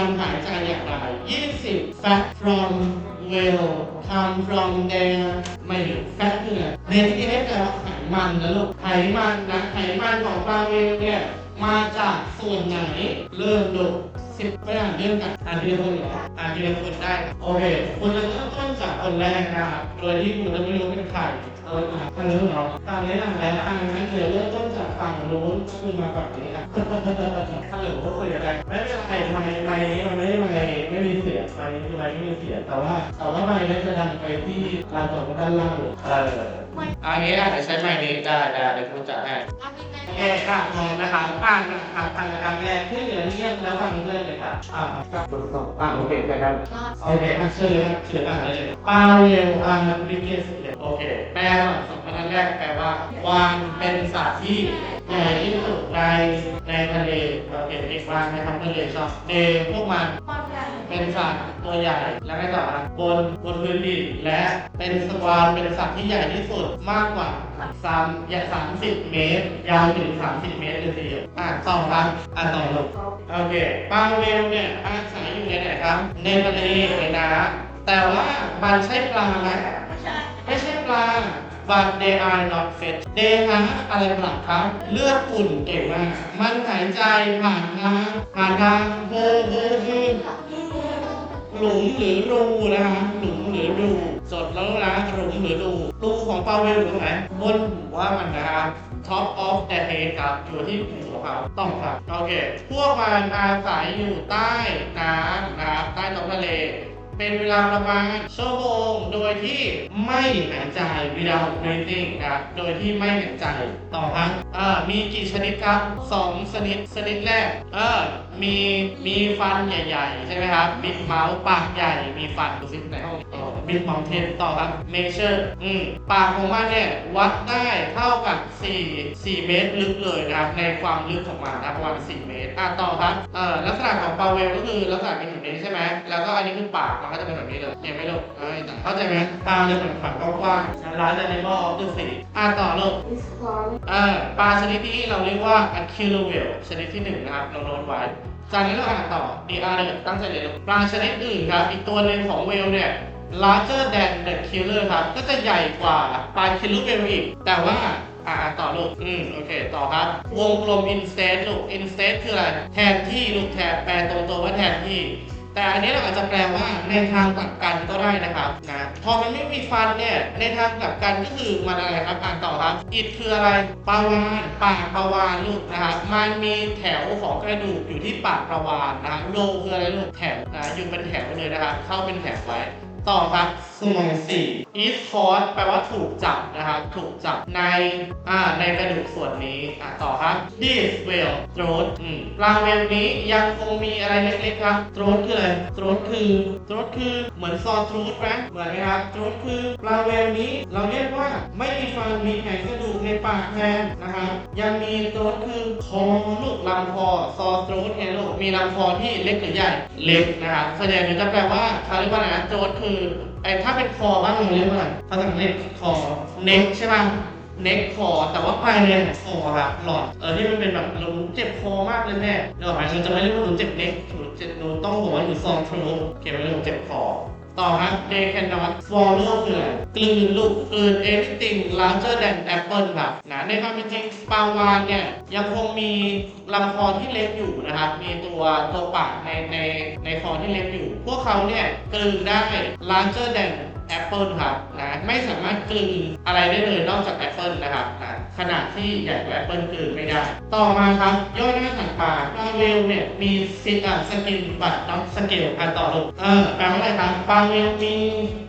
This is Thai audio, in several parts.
กปรหายใจอย่างไร 20 fat from whale come from their ไม่รู้ fact คืออะไร density แปลว่าไขมันนะลูก ไขมันนะ ไขมันของปลาเวลเนี่ย มาจากส่วนไหน เริ่มลูสิบไม่อ่านเรื่องกันอ่านทีละคนเหรออ่านทีละคนได้ โอเค คุณจะเริ่มต้นจากคนแรกนะครับ โดยที่คุณจะไม่รู้เป็นใคร เอออะอันนี้เรอตอนนี้อ่านแล้วอ่านนั้นเดี๋ยวเริ่มต้นจากฝั่งนู้นก็คือมาฝั่งนี้อะถ้าเหลือก็คุยกันได้ไม่เป็นไรไมไมค์นี้มันไม่ได้ไมค์ไม่มีเสียงไมค์คือไมค์ไม่มีเสียงแต่ว่าแต่ว่าไมค์นี้จะดังไปที่ลานจอดรถด้านล่างเอออันนี้อาจจะใช้ไมค์นี้ได้ได้เดี๋ยวคุณจะให้โอเคค่ะมองนะคะอ่านนะครับทางครั้งแรกที่เหลือเงียบแล้วฟังเพื่อนเลยค่ะอ่าครับอ่าโอเคครับโอเคอะเชิญเลยครับเชิญอ่านได้เลยปาเวลอาร์บิเกส โอเค แปลว่าสองพยัญชนแรกแปลว่าวานเป็นสัตว์ที่ใหญ่ที่สุดในในทะเลโอเคเด็กวานนะครับทะเลชอบเดพวกมันเป็นสัตว์ตัวใหญ่และไม่ต่อนะบนบนพื้นดินและเป็นสวานเป็นสัตว์ที่ใหญ่ที่สุดมากกว่าสามยาสามสิบเมตร ยาวถึงสามสิบเมตรเลยทีเดียวอะต่อครับอะต่อลงโอเคปลาเวลเนี่ยอาศัยอยู่ในไหนครับ ในทะเลในน้ำแต่ว่ามันใช่ปลาไหมไม่ใช่ ปลา but they are not fish they ฮะอะไรปลาครับ เลือดอุ่นเก่งมาก มันหายใจผ่านทางผ่านทางเฮ้เฮ้เฮ้หลุมหรือรูนะคะหลุมหรือรูจดแล้วนะหลุมหรือรูรูของปลาเวลอยู่ตรงไหนบนหัวมันนะครับ top of the head ครับอยู่ที่หัวเขาต้องครับ โอเค พวกมันอาศัยอยู่ใต้น้ำนะครับใต้ท้องทะเล เป็นเวลาประมาณชั่วโมงโดยที่ไม่หายใจ without breathing ครับโดยที่ไม่หายใจต่อครับเออมีกี่ชนิดครับสองชนิดชนิดแรกเออมีมีฟันใหญ่ ๆ ใช่ไหมครับมีเมาส์ปากใหญ่มีฟันดูซิในห้อง บิ๊กเมาส์เทนต่อครับเมเชอร์อืมปากของมันเนี่ย วัดได้เท่ากับ 4 4 เมตรลึกเลยนะครับ ในความลึกของมันนะครับประมาณ 4 เมตรอะต่อครับเอ่อลักษณะของปลาเวลก็คือลักษณะเป็นแบบนี้ใช่ไหมแล้วก็อันนี้คือปากมันก็จะเป็นแบบนี้เลยเห็นไหมลูกเอ้ยเข้าใจไหมตาจะเหมือนฝันกว้างๆร้านจะในบ่อออฟเดอะซีอะต่อลูกเอ่อปลาชนิดที่เราเรียกว่า a k i l o w h a l e ชนิดที่หนึ่งนะครับเราโน้ตไว้จากนั้นเราอ่านต่อ D R เนี่ยตั้งใจเรียนปลาชนิดอื่นครับ อีกตัวหนึ่งของเวลเนี่ย larger than the killer ครับ ก็จะใหญ่กว่าปลา killer whale อีก แต่ว่าอ่าต่อลูก อืม โอเค ต่อครับ วงกลม instead ลูก instead คืออะไร แทนที่ลูกแทนแปลตรงๆว่าแทนที่ แต่อันนี้เราอาจจะแปลว่าในทางกลับกันก็ได้นะครับนะ พอมันไม่มีฟันเนี่ย ในทางกลับกันก็คือมันอะไรครับ อ่านต่อครับ อิดคืออะไร ปาวานปากปาวานลูกนะครับ มันมีแถวของกระดูกอยู่ที่ปากปาวานนะโลคืออะไรลูก แถวนะ อยู่เป็นแถวเลยนะครับ เข้าเป็นแถวไว้ ต่อครับสมองสี่ is caught แปลว่าถูกจับนะครับ ถูกจับในอ่าในกระดูกส่วนนี้อะต่อครับ this well throat อืมปลาเวลนี้ยังคงมีอะไรเล็กๆครับ throat คืออะไร throat คือ throat คือเหมือนซอ throat ไหมเหมือนไหมครับ throat คือปลาเวลนี้เราเรียกว่าไม่มีฟันมีแผงกระดูกใน ปากแทนนะครับ ยังมี throat คือคอลูกลำคอ saw throat เนี่ยลูกมีลำคอที่เล็กหรือใหญ่เล็กนะครับส่วนใหญ่มันจะแปลว่าเขาเรียกว่าอะไรนะ throat คือไอ้ถ้าเป็นคอบ้านเราเรียกว่าอะไรภาษาอังกฤษคอเน็กใช่ไหมเน็กคอแต่ว่าภายในเนี่ยคอครับหลอดเออที่มันเป็นแบบหนูเจ็บคอมากเลยแม่เดี๋ยวหมายมันจะไม่เรียกว่าหนูเจ็บเน็กหนูเจ็บหนูต้องบอกว่าหนูซองทะลุเขียนไว้เลยหนูเจ็บคอ ต่อครับ they cannot swallow คืออะไรกลืนลูกกลืน anything larger than apple ครับนะในความเป็นจริงปลาวานเนี่ย ยังคงมีลำคอที่เล็กอยู่นะครับ มีตัวตัวปากในในในคอที่เล็กอยู่ พวกเขาเนี่ยกลืนได้ larger than apple ครับนะไม่สามารถกลืนอะไรได้เลยนอกจากแอปเปิลนะครับนะขนาดที่ใหญ่กว่าแอปเปิลกลืนไม่ได้ ต่อมาครับย่อยหน้าถังปาปลาเวลเนี่ยมีซิอะสกินบัตน็อกสเกลอ่านต่อลูกเออแปลว่าอะไรครับปลาเวลมี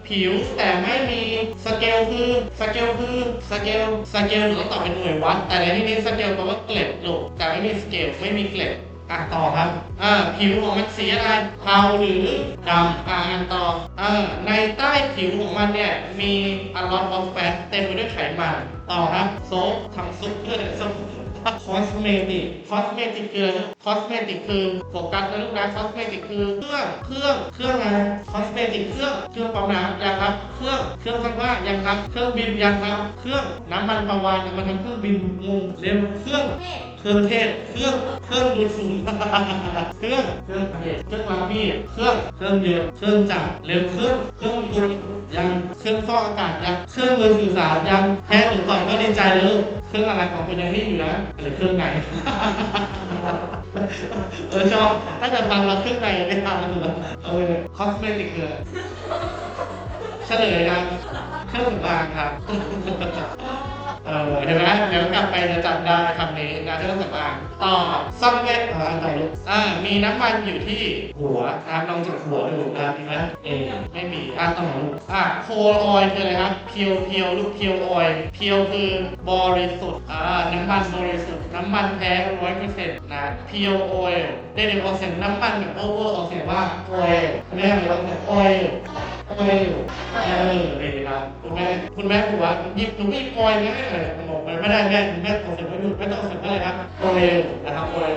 ผิวแต่ไม่มีสเกลคือสเกลคือสเกลสเกลหรือต้องตอบเป็นหน่วยวัดแต่ในที่นี้สเกลแปลว่าเกล็ดลูกแต่ไม่มีสเกลไม่มีเกล็ด อะต่อครับอ่าผิวของมันสีอะไรเทาหรือดำอ่าอ่านต่ออ่าในใต้ผิวของมันเนี่ยมี a lot of fat เต็มไปด้วยไขมันต่อครับโซฟทำซุปเพื่อซุป cosmetic cosmetic คืออะไร cosmetic คือโฟกัสนะลูกนะ cosmetic คือเครื่อง เครื่อง เครื่องอะไร cosmetic เครื่อง เครื่องปั๊มน้ำยังครับ เครื่อง เครื่องซักผ้ายังครับ เครื่องบินยังครับ เครื่องน้ำมันปลาวานมันทำเครื่องบินงงเร็วเครื่อง เครื่องเทศ เครื่อง เครื่องดูดฝุ่นเครื่อง เครื่องเทศเครื่องล้างมีดเครื่อง เครื่องเย็บเครื่องจักรเร็วเครื่อง เครื่องดูดยัง เครื่องฟอกอากาศยัง เครื่องมือสื่อสารยัง แค่ถึงก่อนก็ดีใจเลยลูกเครื่องอะไรของคุณยังไม่อยู่นะหรือเครื่องไหนเออชอบถ้าจะฟังเราเครื่องในไม่ทำเลยเออคอสเมติกเลยเฉลยนะเครื่องสำอางครับ ออเห็นไหมเดี๋ยวกลับไปจะจำได้คำนี้นะเครื่องสำอางต่อซ่อมเล็กอ่าอะไรลูกอ่ามีน้ำมันอยู่ที่หัวอ่าลองจากหัวดูนะมีไหมเออไม่มีอ่าต่อลูกอ่าโคลออยคืออะไรครับเพียวเพียวลูกเพียวออยเพียวคือบริสุทธิ์อ่าน้ำมันบริสุทธิ์น้ำมันแท้ร้อยเปอร์เซ็นต์นะเพียวออยได้เดี๋ยวออกเสียงน้ำมันแบบโอเวอร์ออกเสียงว่าออยไม่ได้ออกเสียงออยออยเออเลยครับคุณแม่คุณแม่บอกว่าหยิบหนูหยิบออยนะเออบมันไม่ได้แม่คุณแม่ออกเสียงไม่หยุดไม่ต้องเสียงอะไรครับโออยนะครับโออย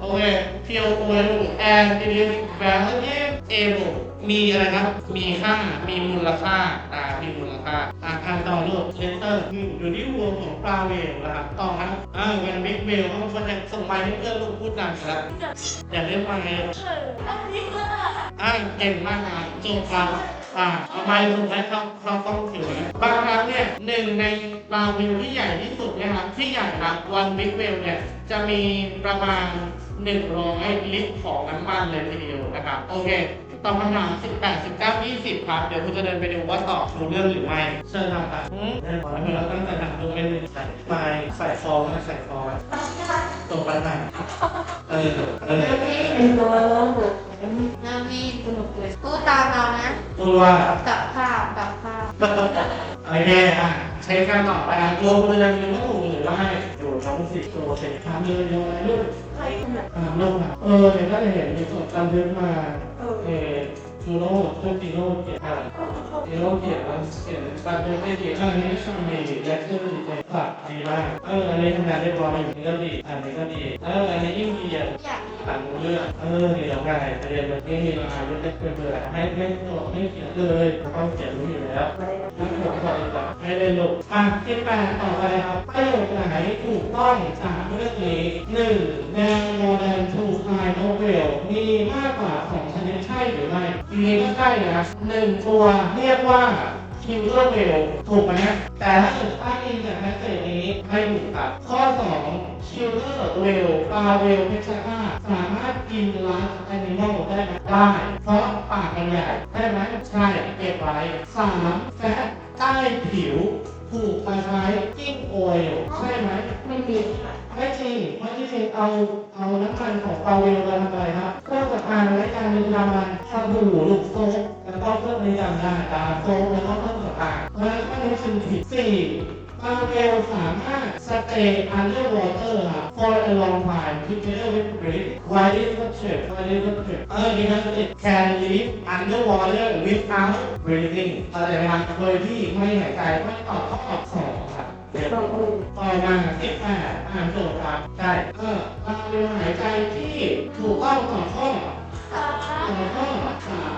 โอเคเพียวโออยแอนด์ it is valuable มีอะไรครับ มีค่า มีมูลค่าอ่ามีมูลค่าอ่าอ่านต่อลูกเลเตอร์อยู่ที่รวมของปลาเวลนะครับต่อครับอ่าวันบิ๊กเวลเขาคนจะส่งไปให้เพื่อนลูกพูดนานแล้วอย่าเรียกมาไงอ่าเก่งมากนะจบครับ อ่าเอาไม้ลงไปเขาเขาต้องถือนบางครั้งเนี่ยหนึ่งในปลาเวลที่ใหญ่ที่สุดนะครับที่ใหญ่ครับวันบิ๊กเวลเนี่ยจะมีประมาณ 100 ลิตรของน้ำมันเลยทีเดียวนะครับ โอเคตอบคำถาม18 19 20 ครับ เดี๋ยวคุณจะเดินไปดูว่าตอบรู้เรื่องหรือไม่ เชิญทำครับอืมแน่นอนเราตั้งใจทำดูเป็นใส่ไฟใส่ฟองนะใส่ฟอง ตรงไปไหนเออเออน่ามีสนุกเลยพูดตามเรานะตัว กับข้าวกับข้าวโอเคอะใช้การต่อไปอะตัวคุณจะมีว่าถูกหรือไม่อยู่น้องสิตัวเสร็จถามเลยยังไงลูกใครนะอ่าลูกอะเออเดี๋ยวก็จะเห็นมีส่วนการทึกมาเออจูโร่ช่วงจีโร่เกียรติอะจีโร่เกียรติแล้วเกียรติการทึกไม่ดีอันนี้ช่างมีและชื่อดีใจ ฝากดีมากเอออันนี้ทำงานเรียบร้อยอยู่นี่ก็ดีอันนี้ก็ดีเอออันนี้ยิ่งดีอะอยากต่างเรื่องเออเดี๋ยวไงจะเรียนแบบนี้มีเวลาเยอะเล็กเบื่อให้ไม่ตลอดไม่เขียนเลยต้องเขียนรู้อยู่แล้วนักผมก็แบบไม่ได้หลบอะที่แปดต่อไปครับประโยคไหนถูกต้องจากเรื่องนี้หนึ่งแนวโมเดลทูไฮโนเวลมีมากกว่าสองชนิดใช่หรือไม่ทีนี้ก็ใช่นะหนึ่งตัวเรียกว่า คิวเลอร์เวลถูกไหมแต่ถ้าเกิดตั้งอินจากแมสเซจนี้ไม่ถูกครับข้อ2คิวเลอร์เวลปลาเวลเพชรฆาตสามารถกินลัสแอนิมอลได้ไหมได้เพราะปากมันใหญ่ได้ไหมใช่เก็บไว้สามแฟตใต้ผิวผูกไปไว้กิ้งโออยล์ใช่ไหมไม่มีไม่จริงไม่จริงเอาเอาน้ำมันของเปาเวลมาทำอะไรครับเครื่องสำอางและการเป็นทำมันสบู่ลูกโซ่ แล้วก็เครื่องนี้จำได้ตาโซ่แล้วก็เครื่องสำอางเพราะฉะนั้นข้อนี้จึงผิดสี่เปาเวลสามารถ stay underwater ครับ for a long time together with breath why is the trick why is the trick เออ because it can live underwater without breathing เข้าใจไหมครับโดยที่ไม่หายใจไม่ต่อข้อสองครับเดี๋ยวต้องต่อมาสิบแปดอ่านโจทย์ครับ ใช่ เออเราเรียนหายใจที่ถูกต้องต่อข้อ แล้วก็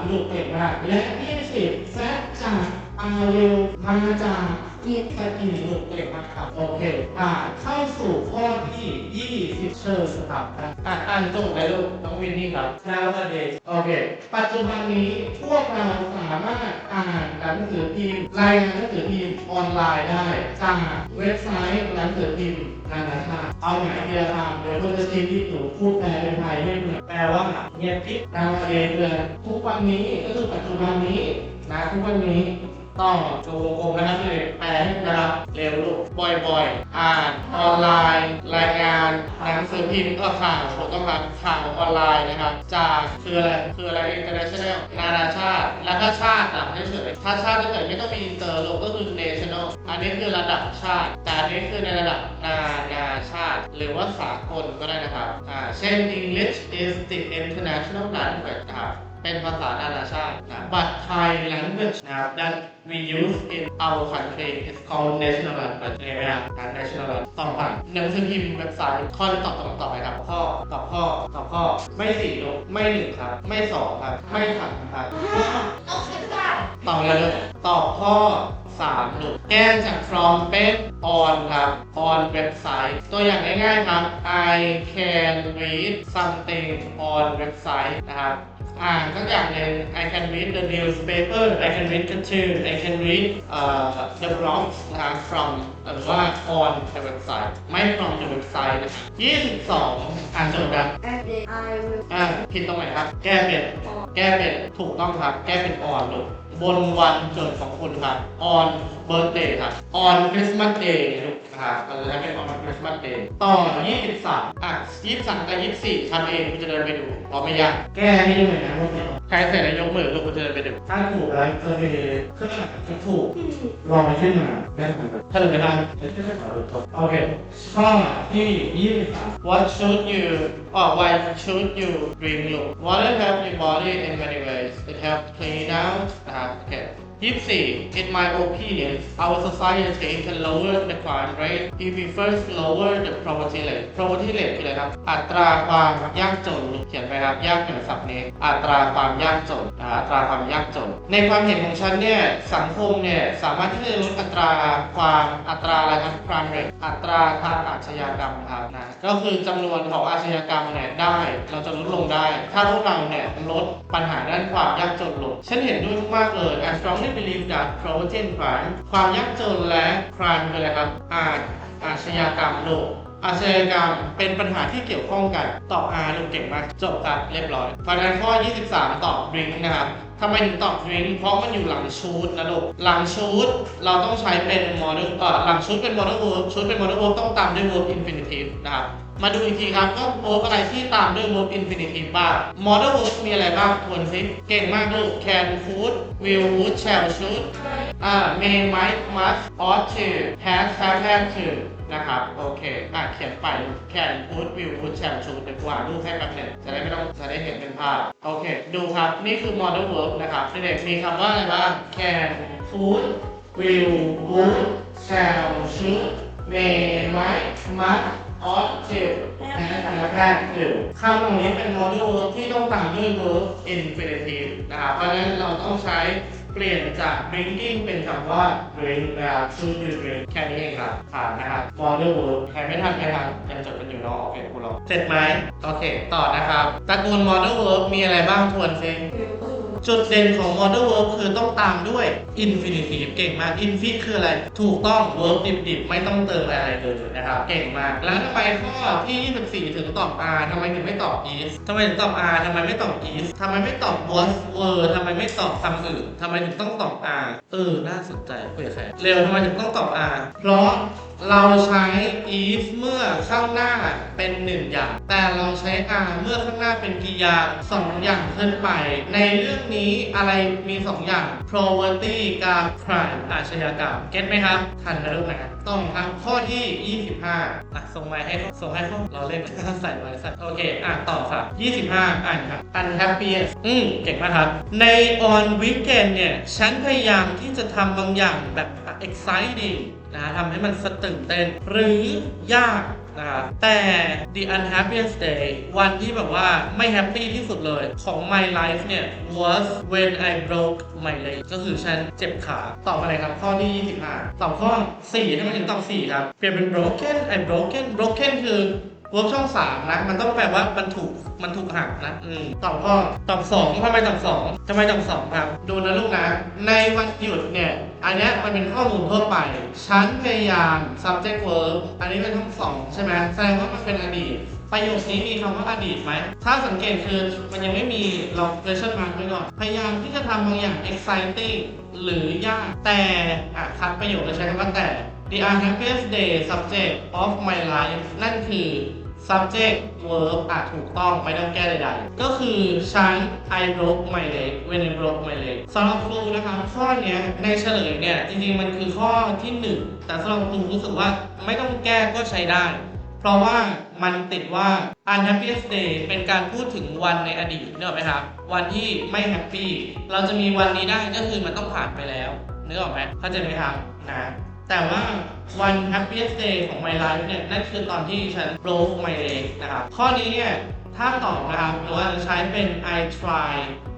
ลูกเก่งได้และยี่สิบแซดจากอาเรลมาจาก ยินแซดอีลูกเก่งมากครับ โอเค อ่า เข้าสู่ข้อที่ยี่สิบเชิญครับอ่านอ่านโจทย์เลยลูกน้องวินนี่ครับ nowadays โอเค ปัจจุบันนี้พวกเราสามารถอ่านหนังสือพิมพ์รายงานหนังสือพิมพ์ออนไลน์ได้จากเว็บไซต์หนังสือพิมพ์นานาชาติเอาไหนเดียทำโดยคุณจะชี้ที่หนูพูดแปลเป็นไทยให้เหมือนแปลว่าเงียบพิษ nowadays เลยทุกวันนี้ก็คือปัจจุบันนี้นะทุกวันนี้ ต้องดูวงกลมนะครับเลยแปลให้นะครับเร็วลูกบ่อยๆ อ่านออนไลน์ รายงานหนังสือพิมพ์ก็ข่าวถูกต้องครับข่าวออนไลน์นะครับ จากคืออะไรคืออะไร international นานาชาติ แล้วถ้าชาติอะเฉยถ้าชาติเฉยไม่ต้องมีอินเตอร์ลูกก็คือ national อันนี้คือระดับชาติ แต่อันนี้คือในระดับนานาชาติ หรือว่าสากลก็ได้นะครับอ่าเช่น English is the international language นะครับ เป็นภาษานานาชาตินะ but Thai language นะครับ that we use in our country is called national language เห็นไหมครับ national language ต่อไปหนังสือพิมพ์เว็บไซต์ข้อที่ตอบตอบต่อไปครับข้อตอบข้อตอบข้อ ไม่สี่ลูไม่หนึ่งครับ ไม่สองครับ ไม่สามครับเอาคิดได้ตอบเลยตอบข้อ3ลูกแก้จาก from เป็น on ครับ on เว็บไซต์ ตัวอย่างง่ายๆครับ I can read something on เว็บไซต์นะครับ อ่านสักอย่างหนึ่ง I can read the newspaper I can read cartoon I can read uh, the blogs นะครับ from หรือว่า on the website ไม่ from the website นะครับ22 อ่านจบครับแอดเดย์ I will อ่าผิดตรงไหนครับ แก้เป็น แก้เป็น ถูกต้องครับ แก้เป็น on ลูกบนวันเกิดของคุณครับ on birthday ครับ on Christmas day ลูกนะครับเราจะใช้เป็น on Christmas day ต่อ 23 อะ 23 กับ 24ทำเองคุณจะเดินไปดูเพราะไม่ยากแก้ให้ดูหน่อยนะลูกใครเสร็จแล้วยกมือลูกกูเดินไปดูถ้าถูกแล้วจะมีเครื่องหมายที่ถูกลองขึ้นมาได้ไหมถ้าเราไม่ได้จะขึ้นไปขอดูทบโอเคข้อที่ยี่สิบสาม What should you or why should you drink look Water helps your body in many ways It helps clean out the heart care 24. In my opinion, our society can lower the crime rate if we first lower the poverty rate poverty rate คืออะไรครับ อัตราความยากจน เขียนไปครับยากเหนือสับเนอัตราความยากจนอัตราความยากจน ในความเห็นของฉันเนี่ย สังคมเนี่ย สามารถที่จะลดอัตราความอัตราอะไรครับ crime rate อัตราทางอาชญากรรมครับนะ ก็คือจำนวนของอาชญากรรมเนี่ยได้ เราจะลดลงได้ ถ้าพวกเราเนี่ยลดปัญหาด้านความยากจนลง ฉันเห็นด้วยมากเลยแอนสตรอง I strongly believe that poverty and crime ความยากจนและ crime คืออะไรครับอาชอาชญากรรมโลกอาชญากรรมเป็นปัญหาที่เกี่ยวข้องกันตอบ R ลูกเก่งมากจบครับเรียบร้อยเพราะนั้นข้อ 23 ตอบ drink นะครับทำไมถึงตอบ drink เพราะมันอยู่หลังชูดนะลูกหลังชูดเราต้องใช้เป็น model เอ่อหลังชูดเป็น model verb ชูดเป็น model verb ต้องตามด้วย verb infinitive นะครับ มาดูอีกทีครับก็โมบอะไรที่ตามด้วยลบอินฟินิทีฟบ้างมอเดลวูดมีอะไรบ้างทวนซิเก่งมากลูกแคนฟูดวิววูดแชลชูดอ่าเมย์ไมค์มัสออสชื่อแฮชแฮชแฮชชื่อนะครับ โอเคอะเขียนไปแคนฟูดวิววูดแชลชูดเดี๋ยวกว่ารูปให้กับเน็ตจะได้ไม่ต้องจะได้เห็นเป็นภาพ โอเค ดูครับ นี่คือมอเดลวูดนะครับเด็กมีคำว่าอะไรบ้างแคนฟูดวิววูดแชลชูด could will would shall should may might must ought to แลคือคำตรงนี้เป็น model verb ที่ต้องตามด้วย verb infinitive นะครับเพราะฉะนั้นเราต้องใช้เปลี่ยนจาก drinking เป็นคำว่า drink นะครับ should you drink แค่นี้เองครับผ่านนะครับ model verb ใครไม่ทันไม่ทันยังจดกันอยู่เนาะโอเคคุณรอเสร็จไหมโอเค ต่อนะครับตระกูล model verb มีอะไรบ้างทวนซิ จุดเด่นของ model verb คือต้องตามด้วย infinitive เก่งมาก infi คืออะไร ถูกต้อง verb ดิบๆ ไม่ต้องเติมอะไรเลยนะครับ เก่งมาก แล้วทำไมข้อที่ 24 ถึงตอบ r ทำไมถึงไม่ตอบ is ทำไมถึงตอบ r ทำไมไม่ตอบ is ทำไมไม่ตอบ was were ทำไมไม่ตอบคำอื่นทำไมถึงต้องตอบ r เออ น่าสนใจคุยกับใครเร็วทำไมถึงต้องตอบ r เพราะเราใช้ is เมื่อข้างหน้าเป็นหนึ่งอย่าง แต่เราใช้ r เมื่อข้างหน้าเป็นกริยาสองอย่างขึ้นไป ในเรื่องนี้อะไรมีสองอย่าง poverty กับ crime อาชญากรรม เก็ตไหมครับ ทันนะลูกนะต้องครับข้อที่ 25อะส่งมาให้ส่งให้เขาเราเล่นใส่ไว้ใส่โอเค อ่านต่อค่ะ 25 อ่านครับ unhappiest อืมเก่งมากครับ ใน on weekend เนี่ย ฉันพยายามที่จะทำบางอย่างแบบ exciting นะทำให้มันสตื่นเต้น หรือยากนะครับแต่ the unhappiest day วันที่แบบว่าไม่แฮปปี้ที่สุดเลยของ my life เนี่ย was when I broke my leg ก็คือฉันเจ็บขา ตอบอะไรครับ ข้อที่ 25ตอบข้อ4ทำไมถึงตอบ 4 ครับ เปลี่ยนเป็น broken I broken broken คือเวิร์กช่องสามนะ มันต้องแปลว่ามันถูกมันถูกหักนะ อืมตอบข้อตอบสองทำไมตอบสองทำไมตอบสองครับ ดูนะลูกนะ ในวันหยุดเนี่ย อันนี้มันเป็นข้อมูลทั่วไป ฉันพยายาม subject verb อันนี้เป็นทั้งสองใช่ไหมแสดงว่ามันเป็นอดีต ประโยคนี้มีคำว่าอดีตไหม ถ้าสังเกตคือมันยังไม่มีเรา question mark ไว้ก่อน พยายามที่จะทำบางอย่าง exciting หรือยาก แต่อะคัดประโยคแล้วใช้คำว่าแต่ The happiest day subject of my life นั่นคือ subject verb อะถูกต้องไม่ต้องแก้ใดๆ ก็คือฉัน I broke my leg when I broke my leg สำหรับครูนะครับข้อนี้ในเฉลยเนี่ยจริงๆมันคือข้อที่ 1 แต่สำหรับครูรู้สึกว่าไม่ต้องแก้ก็ใช้ได้ เพราะว่ามันติดว่า unhappiest day เป็นการพูดถึงวันในอดีตเนออกไหมครับ วันที่ไม่แฮปปี้เราจะมีวันนี้ได้ก็คือมันต้องผ่านไปแล้วนึกออกไหมเข้าใจไหมครับนะ แต่ว่าวัน happiest day ของ my life เนี่ยนั่นคือตอนที่ฉัน broke my leg นะครับ ข้อนี้เนี่ยถ้าตอบนะครับหรือว่าใช้เป็น I try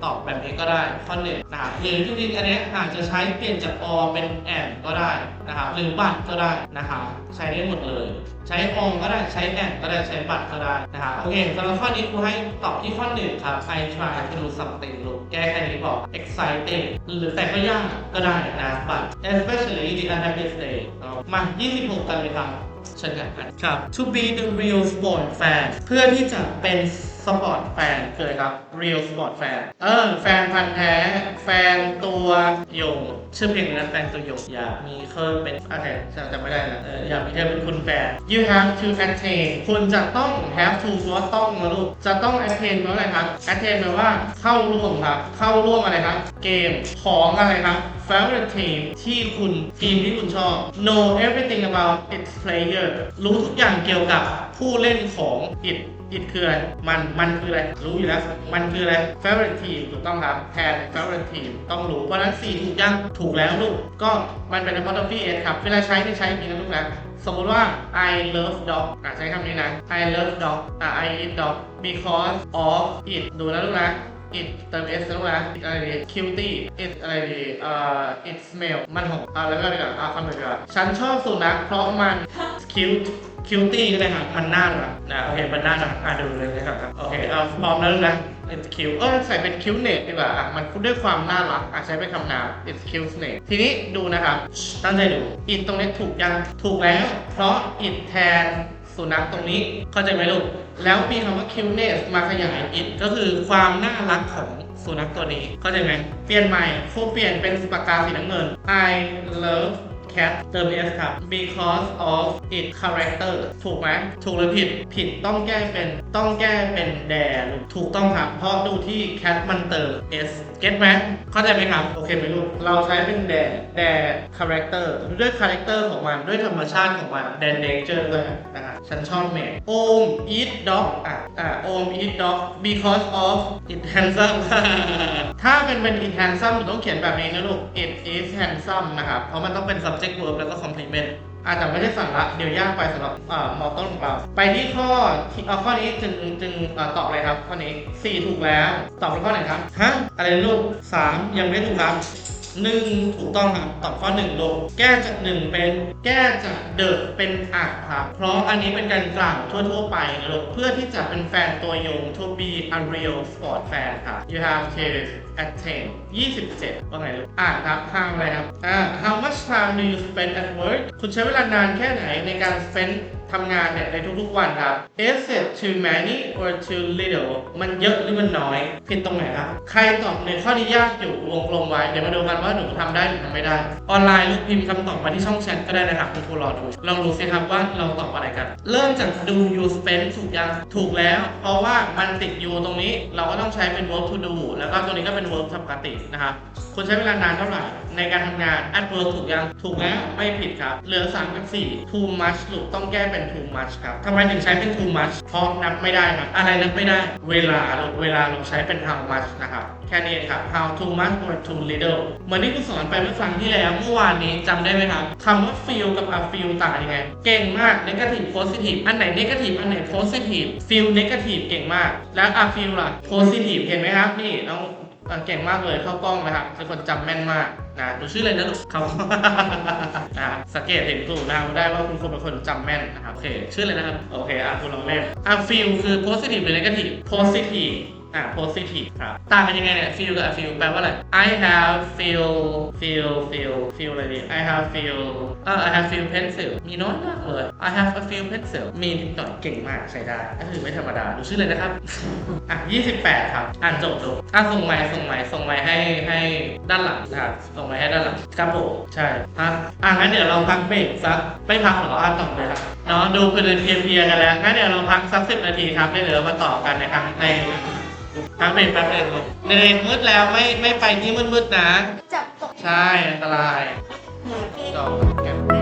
ตอบแบบนี้ก็ได้ข้อหนึ่งนะครับหรือจริงๆอันนี้อาจจะใช้เปลี่ยนจาก or เป็น and ก็ได้นะครับหรือบัตรก็ได้นะครับใช้ได้หมดเลย ใช้ or ก็ได้ใช้ and ก็ได้ใช้บัตรก็ได้นะครับโอเคสำหรับข้อนี้ครูให้ตอบที่ข้อหนึ่งครับ I try to do something ลูก แก้แค่นี้บอก exciting หรือแต่ก็ยากก็ได้นะ but especially the unhappiest day เอามา 26 กันเลยครับเช่นกันครับ to be the real sport fan เพื่อที่จะเป็นสปอร์ตแฟนคืออะไรครับ real sport fan เออ แฟนพันธ์แท้ แฟนตัวโยงชื่อเพลงนะแฟนตัวโยงอยากมีเคยเป็นโอเคจำไม่ได้นะออยากมีเธอเป็นคุณแฟน you have to attain คุณจะต้อง have to ว่าต้องนะลูกจะต้อง attain แปลว่าอะไรครับ attain แปลว่าเข้าร่วมครับ เข้าร่วมอะไรครับ เกมของอะไรครับ favorite team ที่คุณทีมที่คุณชอบ know everything about its player รู้ทุกอย่างเกี่ยวกับผู้เล่นของ it it คืออะไร มัน มันคืออะไร รู้อยู่แล้ว มันคืออะไร favorite team ถูกต้องครับ แทน favorite team ต้องรู้ เพราะฉะนั้น4ถูกยัง ถูกแล้วลูก ก็มันเป็น apostrophe s ครับ เวลาใช้ที่ใช้จริงนี้นะลูกนะ สมมติว่า I love dog อะใช้คำนี้นะ I love dog อะ I eat dog because of it ดูแล้วลูกนะ it เติม s นะลูกนะ it อะไรดี cutie it อะไรดีเอ่อ it smell มันหอมอะแล้วก็ดีกว่าอะคำหนึ่งกว่าฉันชอบสุนัขเพราะมัน cute cutie ก็ได้ครับมันน่ารักนะโอเคมันน่ารักอะดูเลยนะครับโอเคเอาพร้อมแล้วนะ it's cute เออใส่เป็น cuteness ดีกว่าอะมันดด้วยความน่ารักอะใช้เป็นคำนาม it's cuteness ทีนี้ดูนะครับตั้งใจดู it ตรงนี้ถูกยังถูกแล้ว เพราะ it แทน สุนัขตรงนี้เข้าใจไหมลูก แล้วมีคำว่า cuteness มาขยาย it ก็คือความน่ารักของสุนัขตัวนี้เข้าใจไหมเปลี่ยนใหม่ครูเปลี่ยนเป็นปากกาสีน้ำเงิน I love cat เติม s ครับ because of its character ถูกไหมถูกหรือผิด ผิดต้องแก้เป็นต้องแก้เป็น dare ลูกถูกต้องครับเพราะดูที่ cat มันเติม s get ไหมเข้าใจไหมครับ โอเคไหมลูก เราใช้เป็น dare dare character ด้วย character ของมันด้วยธรรมชาติของมัน dare nature ด้วยนะครับฉันชอบแมว Om eat dog อะอะ Om eat dog because of it handsome ถ้าเป็นเป็น it handsome ต้องเขียนแบบนี้นะลูก it is handsome นะครับ เพราะมันต้องเป็น subject verb แล้วก็ complement อาจจะไม่ได้สั่งละเดี๋ยวยากไปสำหรับอ่ามอต้นของเรา ไปที่ข้อที่เอาข้อนี้จึงจึงอตอบเลยครับ ข้อนี้ 4 ถูกแล้ว ตอบเป็นข้อไหนครับฮะอะไรลูก 3 ยังไม่ถูกครับ หนึ่งถูกต้องครับตอบข้อหนึ่งลงแก้จากหนึ่งเป็นแก้จากเดิเป็นอักครับ เพราะอันนี้เป็นการกล่าวทั่วๆไปนะลูกเพื่อที่จะเป็นแฟนตัวยง to be a real sport fan ครับ you have to attain 27 ว่าไงลูกอ่านครับ how อะไรครับอ่า how much time do you spend at work คุณใช้เวลานานแค่ไหนในการ spend ทำงานเนี่ยในทุกๆวันครับ is it too many or too little มันเยอะหรือมันน้อย ผิดตรงไหนครับ ใครตอบในข้อนี้ยากอยู่วงกลมไว้ เดี๋ยวมาดูกันว่าหนูทำได้หรือทำไม่ได้ ออนไลน์ลูกพิมพ์คำตอบมาที่ช่องแชทก็ได้นะครับคุณครูรอดูลองดูสิครับว่าเราตอบอะไรกัน เริ่มจากดู you spend ถูกยังถูกแล้ว เพราะว่ามันติด you ตรงนี้เราก็ต้องใช้เป็น verb to do แล้วก็ตัวนี้ก็เป็น verb ปกตินะครับคุณใช้เวลานานเท่าไหร่ในการทำงาน at work ถูกยังถูกแล้วไม่ผิดครับเหลือ3กับ4 too much ลูกต้องแก้เป็น too much ครับทำไมถึงใช้เป็น too much เพราะนับไม่ได้ครับอะไรนับไม่ได้ เวลาเวลาเราใช้เป็น how much นะครับแค่นี้ครับ how too much or too little เหมือนที่คุณสอนไปเมื่อครั้งที่แล้วเมื่อวานนี้จำได้ไหมครับคำว่า feel กับ a feel ต่างยังไง เก่งมาก negative positive อันไหน negative อันไหน positive feel negative เก่งมาก แล้ว a feel ล่ะ positive เห็นไหมครับ นี่น้อง เอ่อเก่งมากเลยเข้ากล้องนะครับเป็นคนจำแม่นมากนะหนูชื่ออะไรนะลูกเขาอะสังเกตเห็นครูนะครับได้ว่าคุณครูเป็นคนจำแม่นนะครับโอเคชื่ออะไรนะครับโอเคอะคุณลองเล่นอะฟิลคือ positive หรือ negative positive อะ positive ครับต่างกันยังไงเนี่ย feel กับ feel แปลว่าอะไร I have feel feel feel feel อะไรดี I have feel อ่า I have feel pencil มีน้อยมากเลย I have a feel pencil มีนิดหน่อยเก่งมากใช้ได้ก็คือไม่ธรรมดา ดูชื่อเลยนะครับ อะ 28 ครับ อ่านจบจบอะส่งไม้ส่งไม้ส่งไม้ให้ให้ด้านหลังนะครับส่งไม้ให้ด้านหลังครับผมใช่พักอะงั้นเดี๋ยวเราพักเบรกสักไม่พักหรออ่านต่อเลยครับเนาะดูคือเดินเพลียๆกันแล้วงั้นเดี๋ยวเราพักสักสิบนาทีครับแล้เดี๋ยวเรามาต่อกันนะครับใน พักเบรกแป๊บนึงในเรนมืดแล้วไม่ไม่ไปที่มืดๆนะ จับตกใช่อันตรายต่อแกม